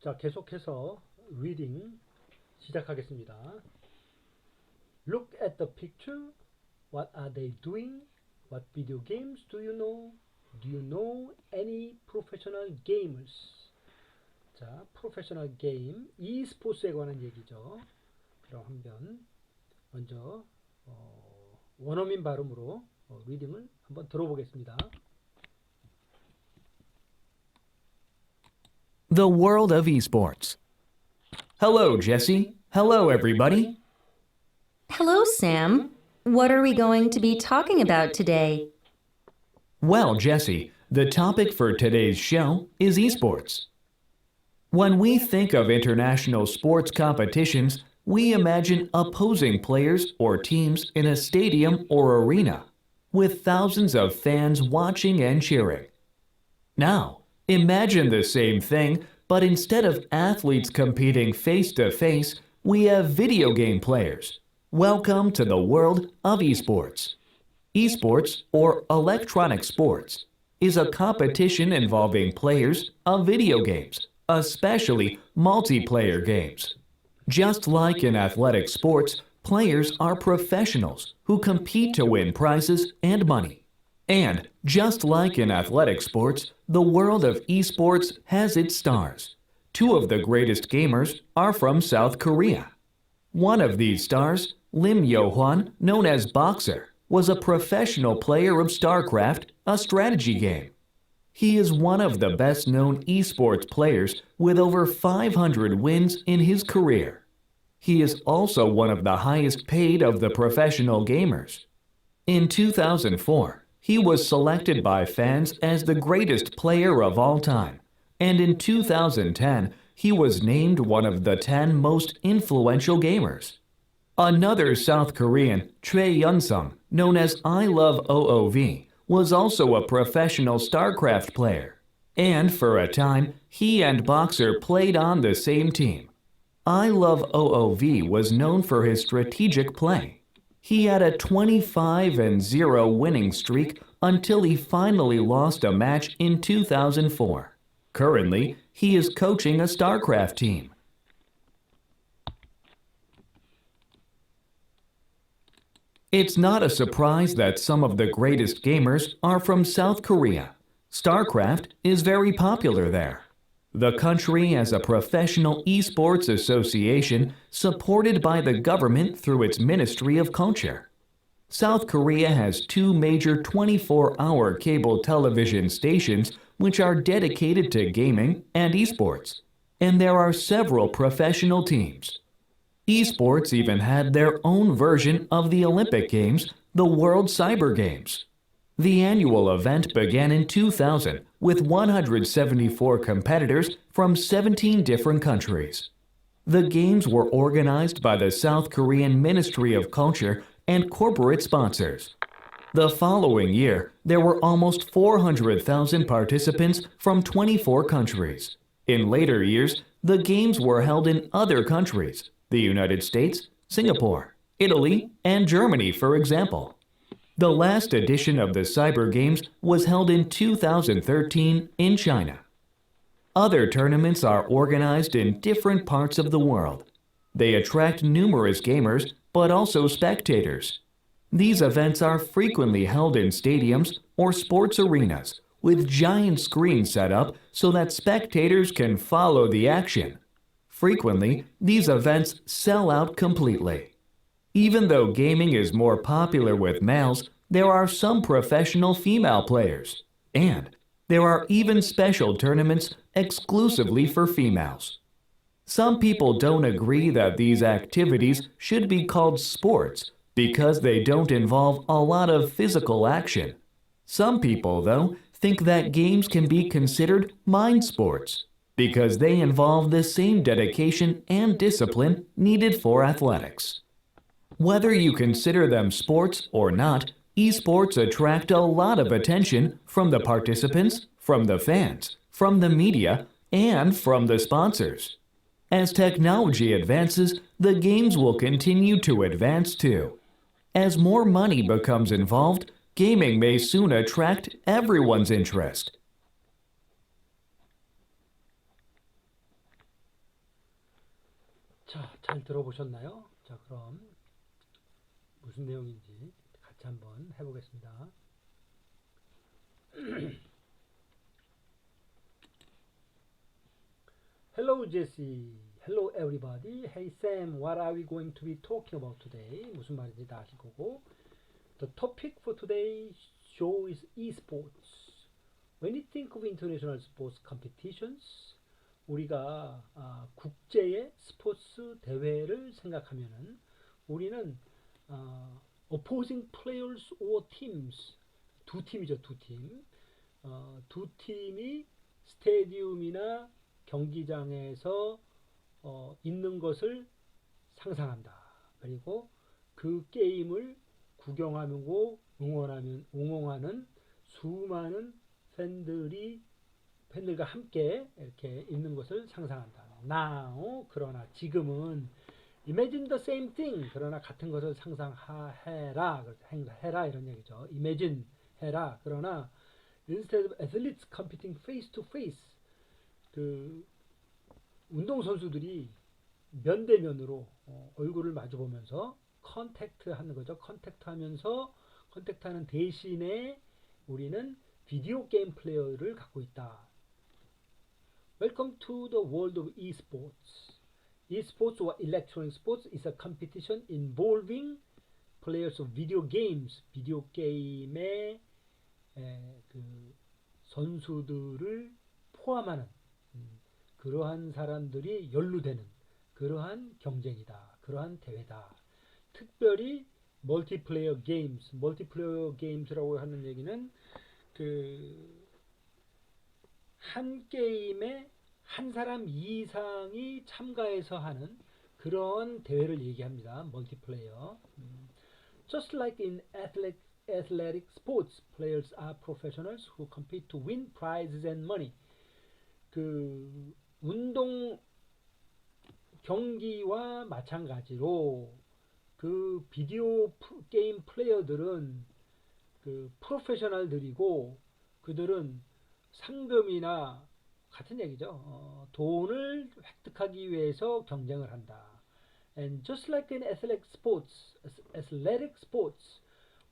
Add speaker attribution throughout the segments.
Speaker 1: 자, 계속해서 reading 시작하겠습니다. Look at the picture. What are they doing? What video games do you know? Do you know any professional gamers? 자, 프로페셔널 게임, e스포츠에 관한 얘기죠. 그럼 한번 먼저 어, 원어민 발음으로 어, 리딩을 한번 들어보겠습니다.
Speaker 2: The world of esports. Hello, Jesse. Hello, everybody.
Speaker 3: Hello, Sam. What are we going to be talking about today?
Speaker 2: Well, Jesse, the topic for today's show is esports. When we think of international sports competitions, we imagine opposing players or teams in a stadium or arena, with thousands of fans watching and cheering. Now, imagine the same thing, but instead of athletes competing face to face, we have video game players. Welcome to the world of esports. Esports, or electronic sports, is a competition involving players of video games, especially multiplayer games. Just like in athletic sports, players are professionals who compete to win prizes and money. And just like in athletic sports, the world of esports has its stars. Two of the greatest gamers are from South Korea. One of these stars, Lim Yo Hwan, known as Boxer, was a professional player of StarCraft, a strategy game. He is one of the best known esports players with over 500 wins in his career. He is also one of the highest paid of the professional gamers. In 2004, he was selected by fans as the greatest player of all time, and in 2010, he was named one of the 10 most influential gamers. Another South Korean, Choi Yun-sung, known as I Love OOV, was also a professional StarCraft player. And for a time, he and Boxer played on the same team. I Love OOV was known for his strategic play. He had a 25 and 0 winning streak until he finally lost a match in 2004. Currently, he is coaching a StarCraft team. It's not a surprise that some of the greatest gamers are from South Korea. StarCraft is very popular there. The country has a professional esports association supported by the government through its Ministry of Culture. South Korea has two major 24 hour cable television stations which are dedicated to gaming and esports, and there are several professional teams. Esports even had their own version of the Olympic Games, the World Cyber Games. The annual event began in 2000 with 174 competitors from 17 different countries. The games were organized by the South Korean Ministry of Culture and corporate sponsors. The following year, there were almost 400,000 participants from 24 countries. In later years, the games were held in other countries, the United States, Singapore, Italy, and Germany, for example. The last edition of the Cyber Games was held in 2013 in China. Other tournaments are organized in different parts of the world. They attract numerous gamers, but also spectators. These events are frequently held in stadiums or sports arenas with giant screens set up so that spectators can follow the action. Frequently, these events sell out completely. Even though gaming is more popular with males, there are some professional female players. And there are even special tournaments exclusively for females. Some people don't agree that these activities should be called sports because they don't involve a lot of physical action. Some people, though, think that games can be considered mind sports because they involve the same dedication and discipline needed for athletics. Whether you consider them sports or not, esports attract a lot of attention from the participants, from the fans, from the media, and from the sponsors. As technology advances, the games will continue to advance too. As more money becomes involved, gaming may soon attract everyone's interest.
Speaker 1: 자, 잘 들어보셨나요? 자, 그럼 무슨 내용인지 같이 한번 해보겠습니다. Hello, Jesse. Hello, everybody. Hey, Sam. What are we going to be talking about today? 무슨 말인지 다 아실 거고. The topic for today's show is esports. When you think of international sports competitions, 우리가 아, 국제의 스포츠 대회를 생각하면은 우리는 아, opposing players or teams 두 팀이죠 두 팀. 어, 두 팀이 스테디움이나 경기장에서 어, 있는 것을 상상한다. 그리고 그 게임을 구경하고 응원하면 응원하는 수많은 팬들이 팬들과 함께 이렇게 있는 것을 상상한다. Now 그러나 지금은 imagine the same thing 그러나 같은 것을 상상해라 해라 이런 얘기죠. imagine 해라 그러나 instead of athletes competing face to face 그 운동 선수들이 면대면으로 어, 얼굴을 마주 보면서 컨택트 하는 거죠. 컨택트 하면서 컨택트 하는 대신에 우리는 비디오 게임 플레이어를 갖고 있다. Welcome to the world of esports. Esports or electronic sports is a competition involving players of video games. 비디오 게임의 에, 그 선수들을 포함하는 음, 그러한 사람들이 연루되는 그러한 경쟁이다. 그러한 대회다. 특별히 멀티플레이어 게임스, 멀티플레이어 게임스라고 하는 얘기는 그 한 게임에 한 사람 이상이 참가해서 하는 그런 대회를 얘기합니다. 멀티플레이어. 음. Just like in athletic, athletic sports, players are professionals who compete to win prizes and money. 그 운동 경기와 마찬가지로 그 비디오 프- 게임 플레이어들은 그 프로페셔널들이고 그들은 상금이나 같은 얘기죠. 어, 돈을 획득하기 위해서 경쟁을 한다. And just like in athletic sports, athletic sports,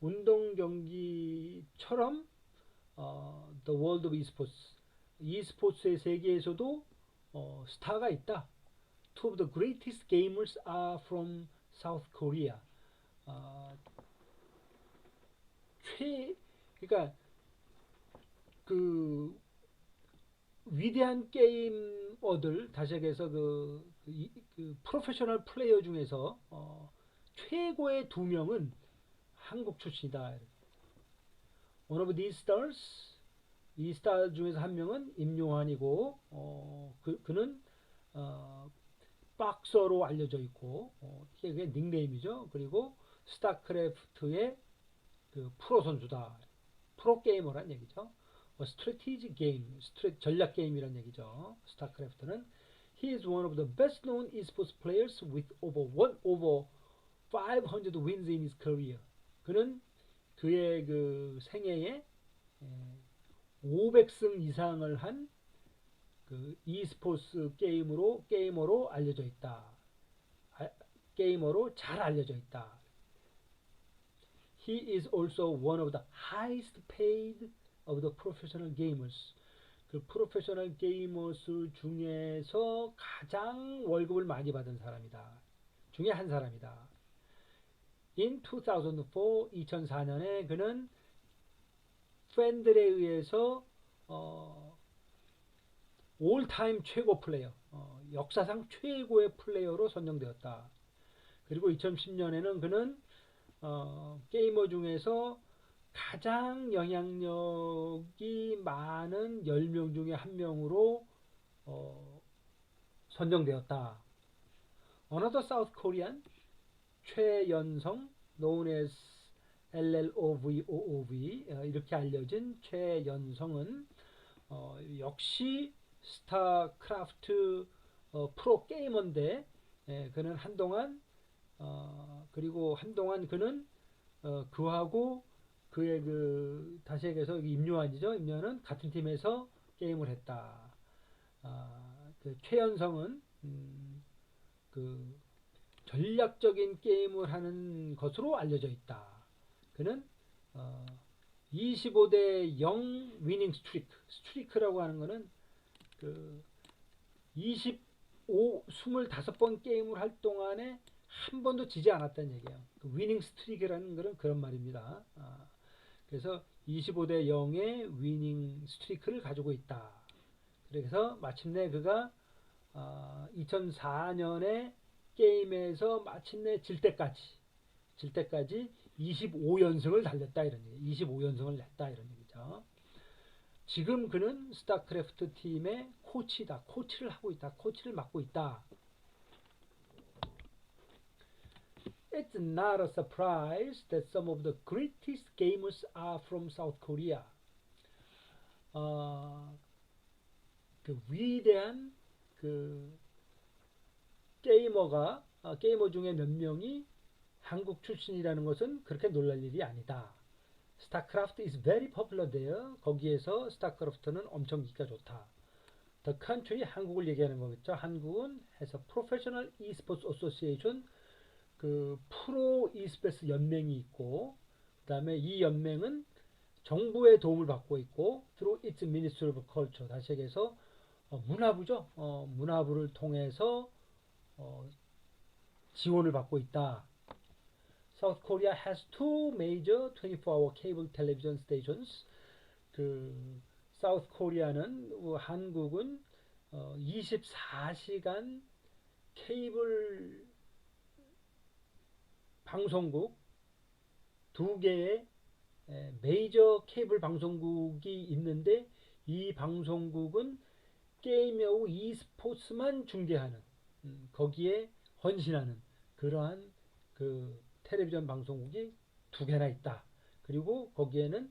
Speaker 1: 운동 경기처럼 어, the world of esports, e스포츠의 세계에서도 어, 스타가 있다. Two of the greatest gamers are from South Korea. 어, 최 그러니까 그 위대한 게이머들 다시 얘기해서 그, 그, 이- 그 프로페셔널 플레이어 중에서 어, 최고의 두 명은 한국 출신이다. One of these stars 이 스타 중에서 한 명은 임요한이고 어, 그, 그는 어, 박서로 알려져 있고 어, 이게 닉네임이죠. 그리고 스타크래프트의 그 프로 선수다. 프로 게이머란 얘기죠. 어, strategic game, 스트레, 전략 게임이란 얘기죠. 스타크래프트는 He is one of the best known esports players with over one over 500 wins in his career. 그는 그의 그 생애에 500승 이상을 한 그 e스포츠 게임으로 게이머로 알려져 있다. 아, 게이머로 잘 알려져 있다. He is also one of the highest paid of the professional gamers. 그 프로페셔널 게이머스 중에서 가장 월급을 많이 받은 사람이다. 중에 한 사람이다. In 2004, 2004년에 그는 팬들에 의해서 어, 올타임 최고 플레이어, 어, 역사상 최고의 플레이어로 선정되었다. 그리고 2010년에는 그는 어, 게이머 중에서 가장 영향력이 많은 10명 중에 한 명으로 어, 선정되었다. Another South Korean 최연성 known as LLOVOOV 어, 이렇게 알려진 최연성은 어, 역시 스타크래프트 어, 프로 게이머인데 예, 그는 한동안 어, 그리고 한동안 그는 어, 그하고 그의 그 다시 얘기해서 임요한이죠. 임요한은 같은 팀에서 게임을 했다. 아, 그 최연성은 음, 그그 전략적인 게임을 하는 것으로 알려져 있다. 그는 어, 25대 0 위닝 스트리크. 스트리크라고 하는 거는 그 25, 25번 게임을 할 동안에 한 번도 지지 않았다는 얘기예요. 그 위닝 스트리크라는 것은 그런 말입니다. 아, 그래서 25대 0의 위닝 스트리크를 가지고 있다. 그래서 마침내 그가 아, 2004년에 게임에서 마침내 질 때까지 질 때까지 25연승을 달렸다 이런 얘기. 25연승을 냈다 이런 얘기죠. 지금 그는 스타크래프트 팀의 코치다. 코치를 하고 있다. 코치를 맡고 있다. It's not a surprise that some of the greatest gamers are from South Korea. 어, 그 위대한 그 게이머가 어, 게이머 중에 몇 명이 한국 출신이라는 것은 그렇게 놀랄 일이 아니다. 스타크래프트 is very popular there. 거기에서 스타크래프트는 엄청 인기가 좋다. The country 한국을 얘기하는 거겠죠. 한국은 a professional esports association 그 프로 e스포츠 연맹이 있고 그다음에 이 연맹은 정부의 도움을 받고 있고 through its Ministry of Culture 다시 얘기해서 어, 문화부죠. 어, 문화부를 통해서 어, 지원을 받고 있다. South Korea has two major 24-hour cable television stations. 그 South Korea는 어, 한국은 어, 24시간 케이블 방송국 두 개의 에, 메이저 케이블 방송국이 있는데 이 방송국은 게임하고 e스포츠만 중계하는 음, 거기에 헌신하는 그러한 그 텔레비전 방송국이 두 개나 있다. 그리고 거기에는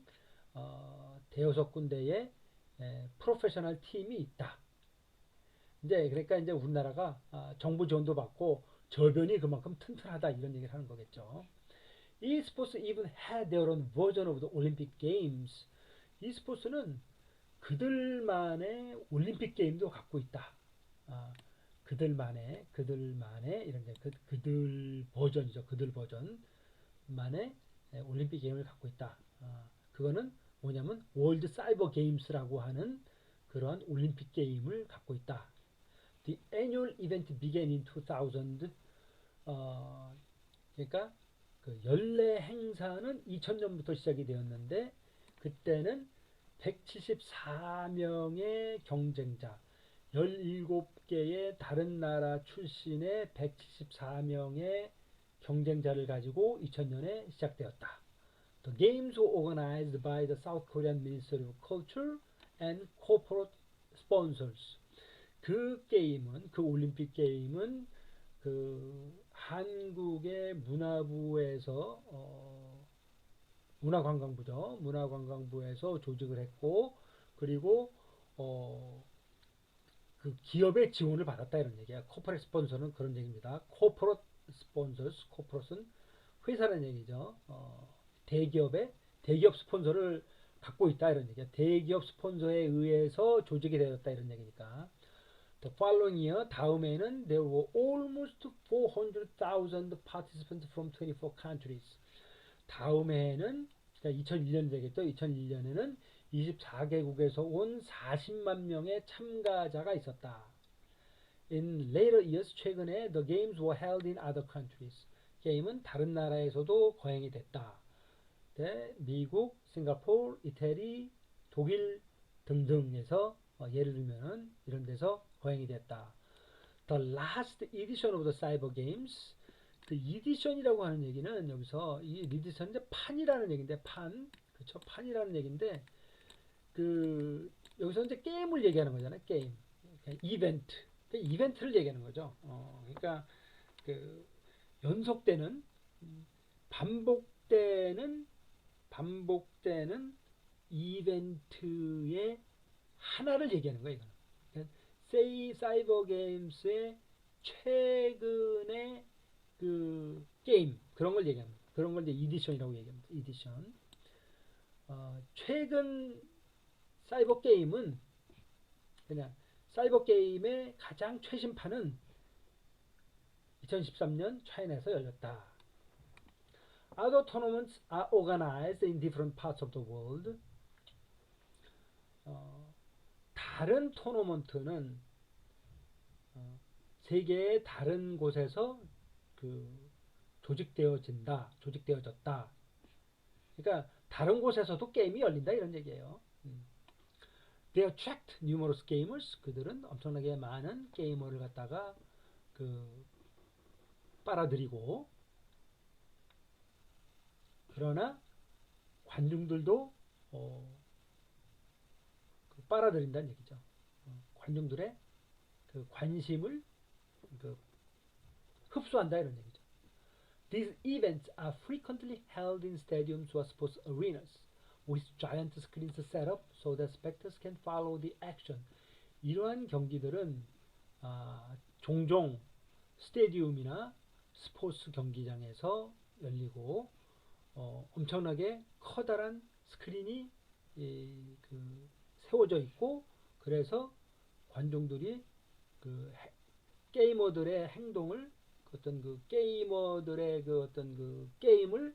Speaker 1: 어, 대여섯 군데의 에, 프로페셔널 팀이 있다. 이제 그러니까 이제 우리나라가 아, 정부 지원도 받고 저변이 그만큼 튼튼하다 이런 얘기를 하는 거겠죠. e스포츠 even had their own version of the Olympic Games. e스포츠는 그들만의 올림픽 게임도 갖고 있다. 아, 그들만의 그들만의 이런 게 그, 그들 버전이죠. 그들 버전만의 예, 올림픽 게임을 갖고 있다. 아, 그거는 뭐냐면 월드 사이버 게임스라고 하는 그런 올림픽 게임을 갖고 있다. The annual event began in 2000. 어, 그러니까 그 연례 행사는 2000년부터 시작이 되었는데 그때는 174명의 경쟁자, 17개의 다른 나라 출신의 174명의 경쟁자를 가지고 2000년에 시작되었다. The games were organized by the South Korean Ministry of Culture and corporate sponsors. 그 게임은 그 올림픽 게임은 그 한국의 문화부에서 어, 문화관광부죠. 문화관광부에서 조직을 했고 그리고 어, 그 기업의 지원을 받았다 이런 얘기야. 코퍼레 스폰서는 그런 얘기입니다. 코퍼레 스폰서스, 코퍼레스는 회사라는 얘기죠. 어, 대기업의 대기업 스폰서를 갖고 있다 이런 얘기야. 대기업 스폰서에 의해서 조직이 되었다 이런 얘기니까. The following year, 다음에는 there were almost 400,000 participants from 24 countries. 다음 해에는 2001년 되겠죠. 2001년에는 24개국에서 온 40만 명의 참가자가 있었다. In later years, 최근에 the games were held in other countries. 게임은 다른 나라에서도 거행이 됐다. 네, 미국, 싱가포르, 이태리, 독일 등등에서 어, 예를 들면은 이런 데서 거행이 됐다. The last edition of the cyber games. 그 이디션이라고 하는 얘기는 여기서 이 이제 판이라는 얘기인데 판. 그렇죠? 판이라는 얘기인데 그 여기서 이제 게임을 얘기하는 거잖아요 게임. 그러니까 이벤트. 그 이벤트를 얘기하는 거죠. 어 그러니까 그 연속되는 음, 반복되는 반복되는 이벤트의 하나를 얘기하는 거예요 이거는 세이 사이버 게임스의 최근의 그 게임 그런 걸 얘기합니다. 그런 걸 이제 이디션이라고 얘기합니다. 이디션. 어, 최근 사이버 게임은 그냥 사이버 게임의 가장 최신판은 2013년 차이나에서 열렸다. Other tournaments are organized in different parts of the world. 어, 다른 토너먼트는 어, 세계의 다른 곳에서 그 조직되어진다, 조직되어졌다. 그러니까 다른 곳에서도 게임이 열린다 이런 얘기예요. 음. They attract numerous gamers. 그들은 엄청나게 많은 게이머를 갖다가 그 빨아들이고 그러나 관중들도 어, 그 빨아들인다는 얘기죠. 어, 관중들의 그 관심을 그 흡수한다 이런 얘기죠. These events are frequently held in stadiums or sports arenas with giant screens set up so that spectators can follow the action. 이러한 경기들은 아, 종종 스테디움이나 스포츠 경기장에서 열리고 어, 엄청나게 커다란 스크린이 이, 그 세워져 있고 그래서 관중들이 그 해- 게이머들의 행동을 그 어떤 그 게이머들의 그 어떤 그 게임을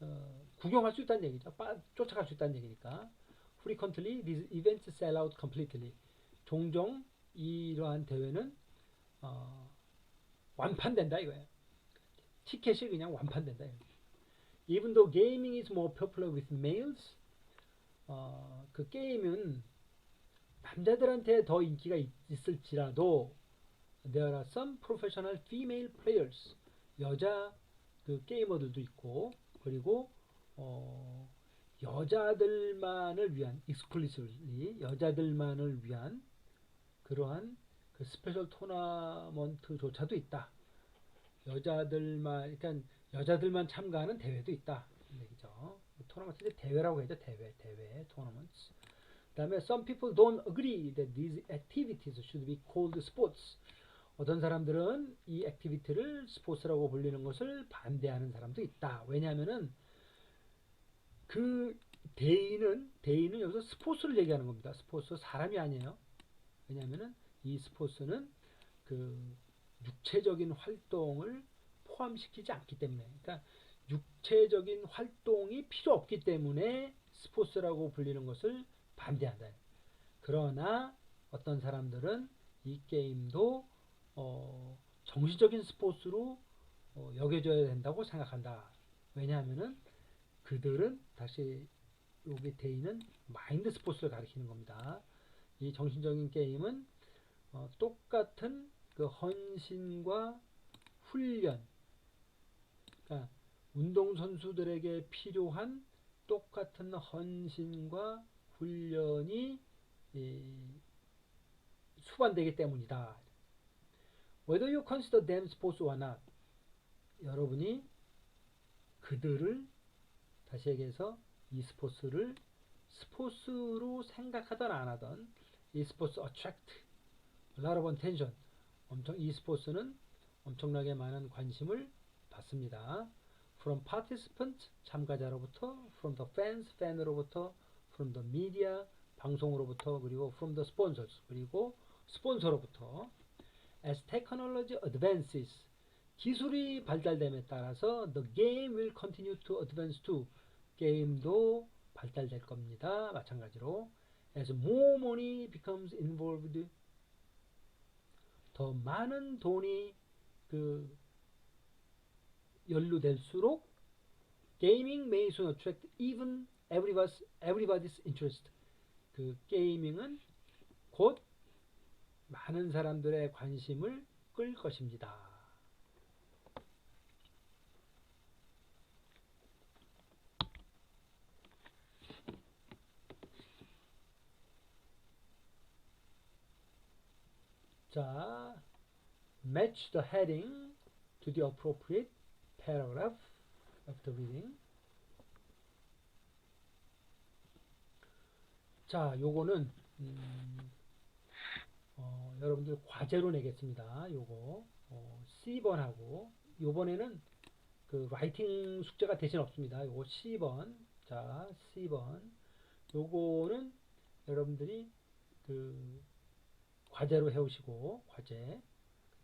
Speaker 1: 어, 구경할 수 있다는 얘기죠. 빠, 쫓아갈 수 있다는 얘기니까. Frequently, these events sell out completely. 종종 이러한 대회는 어, 완판된다 이거예요. 티켓이 그냥 완판된다. 이거예요. Even though gaming is more popular with males, 어, 그 게임은 남자들한테 더 인기가 있, 있을지라도 there are some professional female players 여자 그 게이머들도 있고 그리고 어, 여자들만을 위한 exclusively 여자들만을 위한 그러한 그 스페셜 토너먼트조차도 있다. 여자들만 그러니까 여자들만 참가하는 대회도 있다. 이 얘기죠. 토너먼트 대회라고 해야죠. 대회, 대회, 토너먼트. 그다음에 some people don't agree that these activities should be called sports. 어떤 사람들은 이 액티비티를 스포츠라고 불리는 것을 반대하는 사람도 있다. 왜냐하면은 그 대인은 대인은 여기서 스포츠를 얘기하는 겁니다. 스포츠 사람이 아니에요. 왜냐하면은 이 스포츠는 그 육체적인 활동을 포함시키지 않기 때문에, 그러니까 육체적인 활동이 필요 없기 때문에 스포츠라고 불리는 것을 반대한다. 그러나 어떤 사람들은 이 게임도 어, 정신적인 스포츠로 어, 여겨져야 된다고 생각한다. 왜냐하면은 그들은 다시 여기 대인은 마인드 스포츠를 가리키는 겁니다. 이 정신적인 게임은 어, 똑같은 그 헌신과 훈련, 그러니까 운동 선수들에게 필요한 똑같은 헌신과 훈련이 이, 수반되기 때문이다. Whether you consider them sports or not, 여러분이 그들을 다시 얘기해서 이 스포츠를 스포츠로 생각하든 안 하든 이 스포츠 attract a lot of attention. 엄청 이 스포츠는 엄청나게 많은 관심을 받습니다. From participants 참가자로부터, from the fans 팬으로부터, from the media 방송으로부터 그리고 from the sponsors 그리고 스폰서로부터 As technology advances 기술이 발달됨에 따라서 the game will continue to advance too. 게임도 발달될 겁니다. 마찬가지로 as more money becomes involved 더 많은 돈이 그 연루될수록 gaming may soon attract even everybody's, everybody's interest. 그 게이밍은 곧 많은 사람들의 관심을 끌 것입니다. 자, match the heading to the appropriate paragraph the reading. 자, 요거는 음, 어, 여러분들 과제로 내겠습니다. 요거 어, C번하고 요번에는 그 라이팅 숙제가 대신 없습니다. 요거 C번. 자, C번. 요거는 여러분들이 그 과제로 해오시고 과제.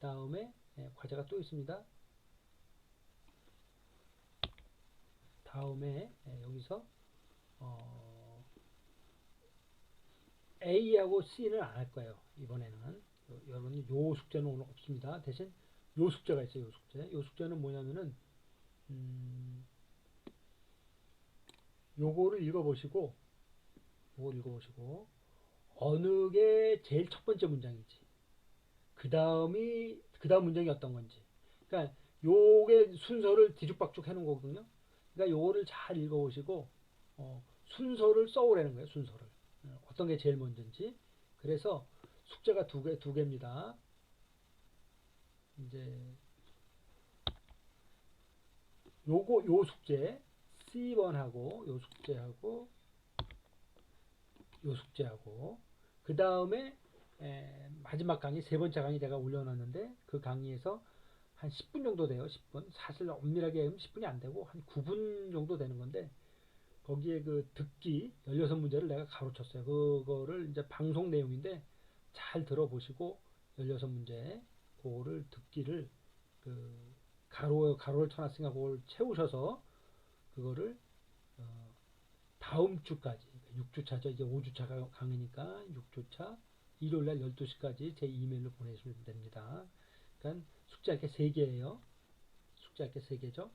Speaker 1: 다음에 예, 과제가 또 있습니다. 다음에 예, 여기서 어, A하고 C는 안 할 거예요. 이번에는 요- 여러분 요 숙제는 오늘 없습니다. 대신 요 숙제가 있어요. 요 숙제. 요 숙제는 뭐냐면은 음, 요거를 읽어보시고 요걸 읽어보시고 어느 게 제일 첫 번째 문장이지. 그 다음이 그 다음 문장이 어떤 건지. 그러니까 요게 순서를 뒤죽박죽 해놓은 거거든요. 그러니까 요거를 잘 읽어보시고 어, 순서를 써오라는 거예요. 순서를 어, 어떤 게 제일 먼저인지. 그래서 숙제가 두 개 두 개입니다. 이제 요거 요 숙제 C번하고 요 숙제하고 요 숙제하고 그 다음에 마지막 강의 세 번째 강의 제가 올려놨는데 그 강의에서 한 10분 정도 돼요. 10분. 사실 엄밀하게 하면 10분이 안 되고 한 9분 정도 되는 건데 거기에 그 듣기 16문제를 내가 가로쳤어요. 그거를 이제 방송 내용인데 잘 들어보시고 16문제 그거를 듣기를 그 가로 가로를 쳐놨으니까 그걸 채우셔서 그거를 어, 다음 주까지 6주차죠. 이제 5주차가 강의니까 6주차 일요일 날 12시까지 제 이메일로 보내주시면 됩니다. 그러니까 숙제할 게 3개예요. 숙제할 게 3개죠.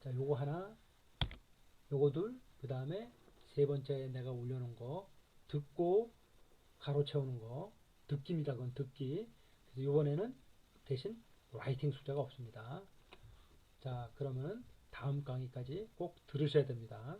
Speaker 1: 자, 요거 하나, 요거 둘, 그 다음에 세 번째 내가 올려놓은 거, 듣고 가로 채우는 거, 듣기입니다. 그건 듣기. 그래서 요번에는 대신 라이팅 숙제가 없습니다. 자, 그러면은 다음 강의까지 꼭 들으셔야 됩니다.